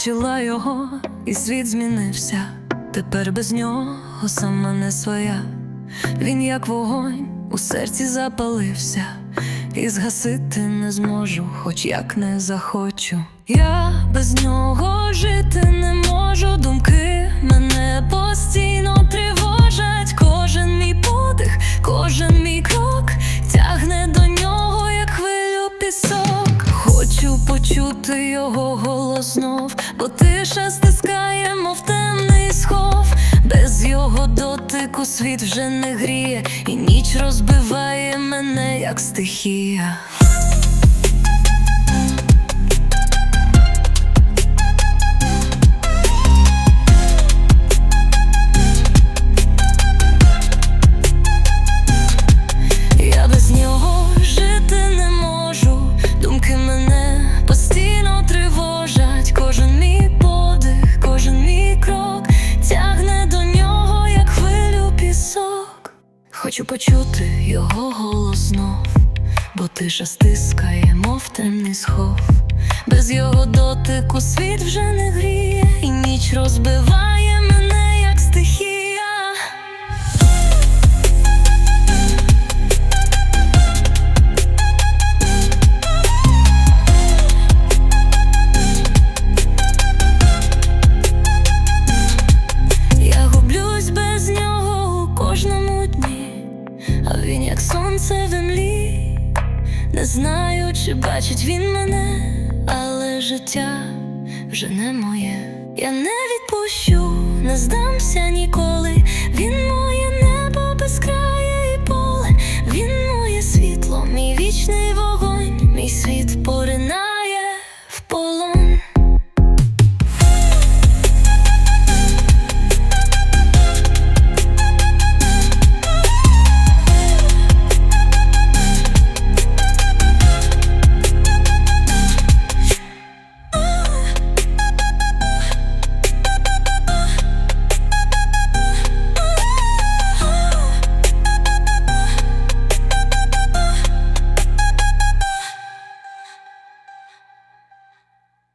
Побачила його, і світ змінився. Тепер без нього сама не своя. Він як вогонь у серці запалився, і згасити не зможу, хоч як не захочу. Я без нього жити не можу. Думки почути його голос знов, бо тиша стискає, мов темний схов. Без його дотику світ вже не гріє, і ніч розбиває мене, як стихія. Хочу почути його голос знов, бо тиша стискає, мов темний схов. Без його дотику світ вже не гріє, і ніч розбиває як в землі. Не знаю, чи бачить він мене, але життя вже не моє. Я не відпущу, не здамся ніколи.